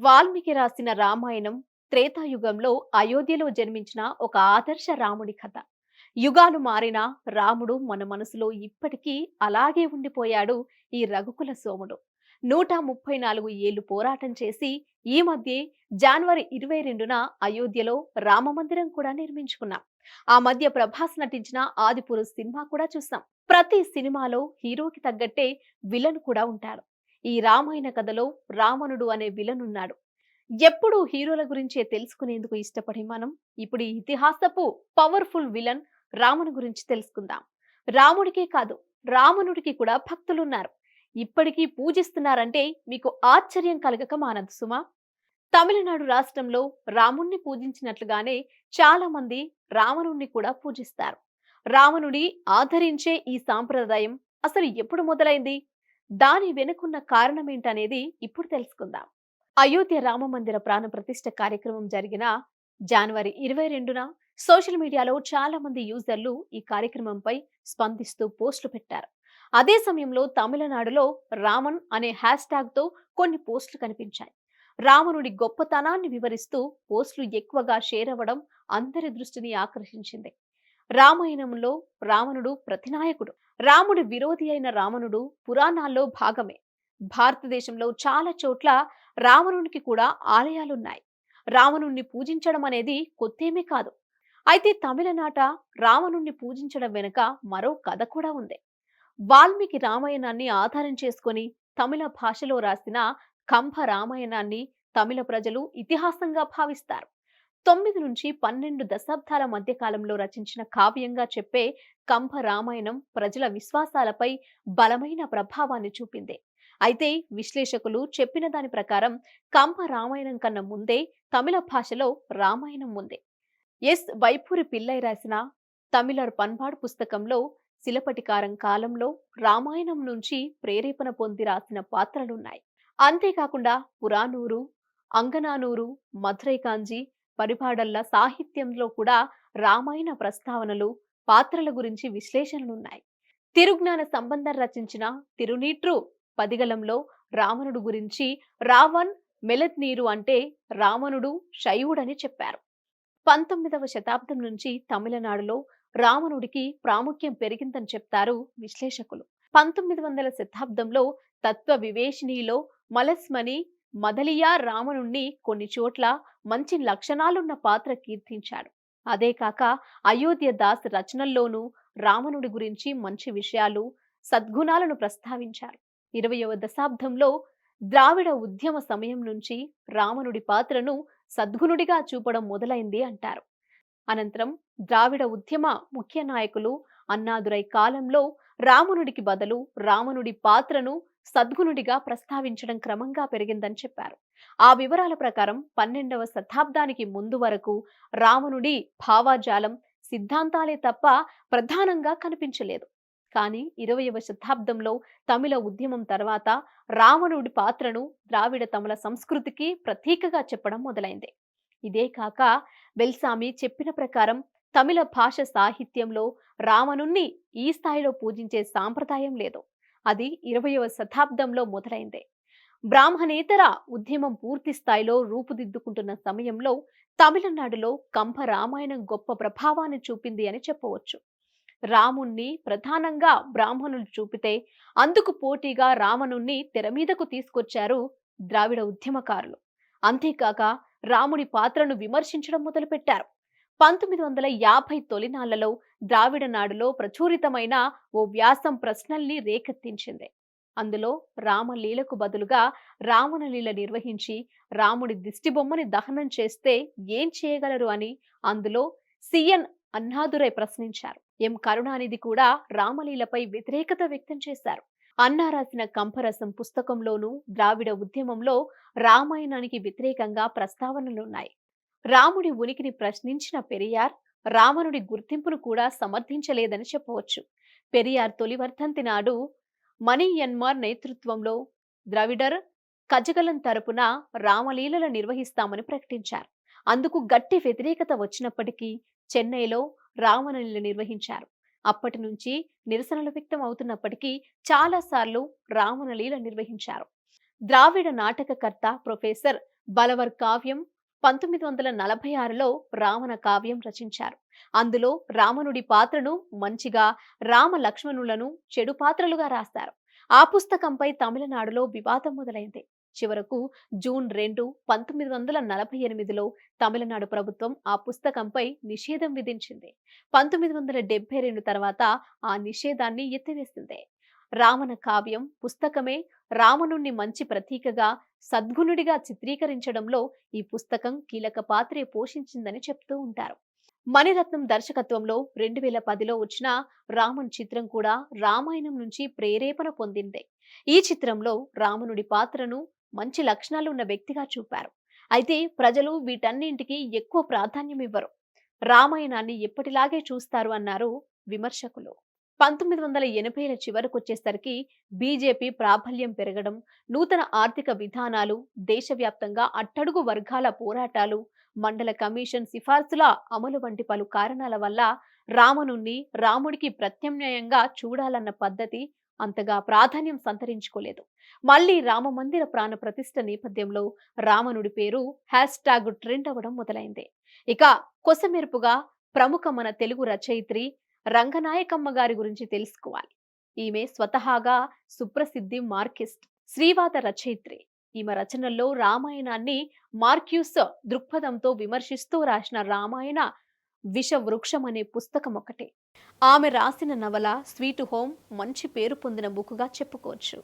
వాల్మీకి రాసిన రామాయణం త్రేతాయుగంలో అయోధ్యలో జన్మించిన ఒక ఆదర్శ రాముడి కథ. యుగాలు మారినా రాముడు మన మనసులో ఇప్పటికీ అలాగే ఉండిపోయాడు ఈ రఘుకుల సోముడు. నూట ముప్పై నాలుగు ఏళ్ళు పోరాటం చేసి ఈ మధ్య జనవరి ఇరవై రెండున అయోధ్యలో రామమందిరం కూడా నిర్మించుకున్నాం. ఆ మధ్య ప్రభాస్ నటించిన ఆదిపురుష్ సినిమా కూడా చూసాం. ప్రతి సినిమాలో హీరోకి తగ్గట్టే విలన్ కూడా ఉంటాడు ఈ రామాయణ కథలో రావణుడు అనే విలన్ ఉన్నాడు ఎప్పుడూ హీరోల గురించే తెలుసుకునేందుకు ఇష్టపడే మనం ఇప్పుడు ఈ ఇతిహాసపు పవర్ఫుల్ విలన్ రాముని గురించి తెలుసుకుందాం. రాముడికే కాదు రావణుడికి కూడా భక్తులున్నారు. ఇప్పటికీ పూజిస్తున్నారంటే మీకు ఆశ్చర్యం కలగక మానదు సుమా. తమిళనాడు రాష్ట్రంలో రాముణ్ణి పూజించినట్లుగానే చాలా మంది రావణుణ్ణి కూడా పూజిస్తారు. రావణుడి ఆదరించే ఈ సాంప్రదాయం అసలు ఎప్పుడు మొదలైంది? దాని వెనుకున్న కారణమేంటనేది ఇప్పుడు తెలుసుకుందాం. అయోధ్య రామ మందిర ప్రాణ ప్రతిష్ఠ కార్యక్రమం జరిగిన జనవరి ఇరవై రెండున సోషల్ మీడియాలో చాలా మంది యూజర్లు ఈ కార్యక్రమంపై స్పందిస్తూ పోస్టులు పెట్టారు. అదే సమయంలో తమిళనాడులో రామన్ అనే హ్యాష్ ట్యాగ్తో కొన్ని పోస్టులు కనిపించాయి. రావణుడి గొప్పతనాన్ని వివరిస్తూ పోస్టులు ఎక్కువగా షేర్ అవ్వడం అందరి దృష్టిని ఆకర్షించింది. రామాయణంలో రావణుడు ప్రతినాయకుడు. రాముడి విరోధి అయిన రావణుడు పురాణాల్లో భాగమే. భారతదేశంలో చాలా చోట్ల రావణునికి కూడా ఆలయాలున్నాయి. రావణుణ్ణి పూజించడం అనేది కొత్తేమీ కాదు. అయితే తమిళనాట రావణుణ్ణి పూజించడం వెనుక మరో కథ కూడా ఉంది. వాల్మీకి రామాయణాన్ని ఆధారం చేసుకొని తమిళ భాషలో రాసిన కంభ రామాయణాన్ని తమిళ ప్రజలు ఇతిహాసంగా భావిస్తారు. తొమ్మిది నుంచి పన్నెండు దశాబ్దాల మధ్య కాలంలో రచించిన కావ్యంగా చెప్పే కంభ రామాయణం ప్రజల విశ్వాసాలపై బలమైన ప్రభావాన్ని చూపింది. అయితే విశ్లేషకులు చెప్పిన దాని ప్రకారం కంభ రామాయణం కన్నా ముందే తమిళ భాషలో రామాయణం ఉంది. ఎస్. వైపూరి పిల్లై రాసిన తమిళర్ పన్బాడు పుస్తకంలో శిలపటికారం కాలంలో రామాయణం నుంచి ప్రేరేపణ పొంది రాసిన పాత్రలున్నాయి. అంతేకాకుండా పురాణూరు అంగనానూరు మధురై కాంజీ పరిపాడల్ల సాహిత్యంలో కూడా రామాయణ ప్రస్తావనలు పాత్రల గురించి విశ్లేషణలున్నాయి. తిరుజ్ఞాన సంబంధం రచించిన తిరునీట్రు పదిగలంలో రావణుడు గురించి రావణ్ మెలత్ నీరు అంటే రావణుడు శైవుడని చెప్పారు. పంతొమ్మిదవ శతాబ్దం నుంచి తమిళనాడులో రావణుడికి ప్రాముఖ్యం పెరిగిందని చెప్తారు విశ్లేషకులు. పంతొమ్మిది వందల శతాబ్దంలో తత్వ వివేషిణిలో మలస్మణి మదలియా రావణుణ్ణి కొన్ని చోట్ల మంచి లక్షణాలున్న పాత్ర కీర్తించాడు. అదే కాక అయోధ్య దాస్ రచనల్లోనూ రావణుడి గురించి మంచి విషయాలు సద్గుణాలను ప్రస్తావించారు. ఇరవయవ దశాబ్దంలో ద్రావిడ ఉద్యమ సమయం నుంచి రావణుడి పాత్రను సద్గుణుడిగా చూపడం మొదలైంది అంటారు. అనంతరం ద్రావిడ ఉద్యమ ముఖ్య నాయకులు అన్నాదురై కాలంలో రావణుడికి బదులు రావణుడి పాత్రను సద్గుణుడిగా ప్రస్తావించడం క్రమంగా పెరిగిందని చెప్పారు. ఆ వివరాల ప్రకారం పన్నెండవ శతాబ్దానికి ముందు వరకు రావణుడి భావాజాలం సిద్ధాంతాలే తప్ప ప్రధానంగా కనిపించలేదు. కానీ ఇరవయవ శతాబ్దంలో తమిళ ఉద్యమం తర్వాత రావణుడి పాత్రను ద్రావిడ తమిళ సంస్కృతికి ప్రతీకగా చెప్పడం మొదలైంది. ఇదే కాక వెల్సామి చెప్పిన ప్రకారం తమిళ భాష సాహిత్యంలో రావణుణ్ణి ఈ స్థాయిలో పూజించే సాంప్రదాయం లేదు. అది ఇరవయవ శతాబ్దంలో మొదలైంది. బ్రాహ్మణేతర ఉద్యమం పూర్తి స్థాయిలో రూపుదిద్దుకుంటున్న సమయంలో తమిళనాడులో కంభ రామాయణం గొప్ప ప్రభావాన్ని చూపింది అని చెప్పవచ్చు. రాముణ్ణి ప్రధానంగా బ్రాహ్మణులు చూపితే అందుకు పోటీగా రావణుణ్ణి తెర మీదకు తీసుకొచ్చారు ద్రావిడ ఉద్యమకారులు. అంతేకాక రాముడి పాత్రను విమర్శించడం మొదలుపెట్టారు. పంతొమ్మిది వందల యాభై తొలినాళ్ళలో ద్రావిడ నాడులో ప్రచురితమైన ఓ వ్యాసం ప్రశ్నల్ని రేకెత్తించింది. అందులో రామలీలకు బదులుగా రావణలీల నిర్వహించి రాముడి దిష్టిబొమ్మని దహనం చేస్తే ఏం చేయగలరు అని అందులో సిఎన్ అన్నాదురై ప్రశ్నించారు. ఎం కరుణానిధి కూడా రామలీలపై వ్యతిరేకత వ్యక్తం చేశారు. అన్నా రాసిన కంపరసం పుస్తకంలోనూ ద్రావిడ ఉద్యమంలో రామాయణానికి వ్యతిరేకంగా ప్రస్తావనలున్నాయి. రాముడి ఉనికిని ప్రశ్నించిన పెరియార్ రావణుడి గుర్తింపును కూడా సమర్థించలేదని చెప్పవచ్చు. పెరియార్ తొలి వర్ధంతి నాడు మణి యన్మార్ నేతృత్వంలో ద్రవిడర్ కజగలం తరపున రామలీలలు నిర్వహిస్తామని ప్రకటించారు. అందుకు గట్టి వ్యతిరేకత వచ్చినప్పటికీ చెన్నైలో రావణలీల నిర్వహించారు. అప్పటి నుంచి నిరసనలు వ్యక్తం అవుతున్నప్పటికీ చాలాసార్లు రావణలీల నిర్వహించారు. ద్రావిడ నాటకకర్త ప్రొఫెసర్ బలవర్ కావ్యం పంతొమ్మిది వందల నలభై ఆరులో రావణ కావ్యం రచించారు. అందులో రావణుడి పాత్రను మంచిగా రామ లక్ష్మణులను చెడు పాత్రలుగా రాస్తారు. ఆ పుస్తకంపై తమిళనాడులో వివాదం మొదలైంది. చివరకు జూన్ రెండు పంతొమ్మిది వందల నలభై ఎనిమిదిలో తమిళనాడు ప్రభుత్వం ఆ పుస్తకంపై నిషేధం విధించింది. పంతొమ్మిది వందల డెబ్బై రెండు తర్వాత ఆ నిషేధాన్ని ఎత్తివేసింది. రావణ కావ్యం పుస్తకమే రావణుణ్ణి మంచి ప్రతీకగా సద్గుణుడిగా చిత్రీకరించడంలో ఈ పుస్తకం కీలక పాత్రే పోషించిందని చెప్తూ ఉంటారు. మణిరత్నం దర్శకత్వంలో రెండు వేల పదిలో వచ్చిన రామన్ చిత్రం కూడా రామాయణం నుంచి ప్రేరేపణ పొందిందే. ఈ చిత్రంలో రావణుడి పాత్రను మంచి లక్షణాలు ఉన్న వ్యక్తిగా చూపారు. అయితే ప్రజలు వీటన్నింటికి ఎక్కువ ప్రాధాన్యం ఇవ్వరు. రామాయణాన్ని ఎప్పటిలాగే చూస్తారు అన్నారు విమర్శకులు. పంతొమ్మిది వందల ఎనభైల చివరకు వచ్చేసరికి బీజేపీ ప్రాబల్యం పెరగడం నూతన ఆర్థిక విధానాలు దేశవ్యాప్తంగా అట్టడుగు వర్గాల పోరాటాలు మండల కమిషన్ సిఫార్సుల అమలు వంటి పలు కారణాల వల్ల రామనుణ్ణి రాముడికి ప్రత్యామ్నాయంగా చూడాలన్న పద్ధతి అంతగా ప్రాధాన్యం సంతరించుకోలేదు. మళ్ళీ రామ మందిర ప్రాణ ప్రతిష్ట నేపథ్యంలో రావణుడి పేరు హ్యాష్ ట్యాగ్ ట్రెండ్ అవ్వడం మొదలైంది. ఇక కొసమెరుపుగా ప్రముఖ మన తెలుగు రచయిత్రి రంగనాయకమ్మ గారి గురించి తెలుసుకోవాలి. ఈమె స్వతహాగా సుప్రసిద్ధి మార్కిస్ట్ శ్రీవాత రచయిత్రి. ఈమె రచనల్లో రామాయణాన్ని మార్క్యూస్ దృక్పథంతో విమర్శిస్తూ రాసిన రామాయణ విష వృక్షం అనే పుస్తకం ఒకటే ఆమె రాసిన నవల స్వీట్ హోమ్ మంచి పేరు పొందిన బుక్గా చెప్పుకోవచ్చు.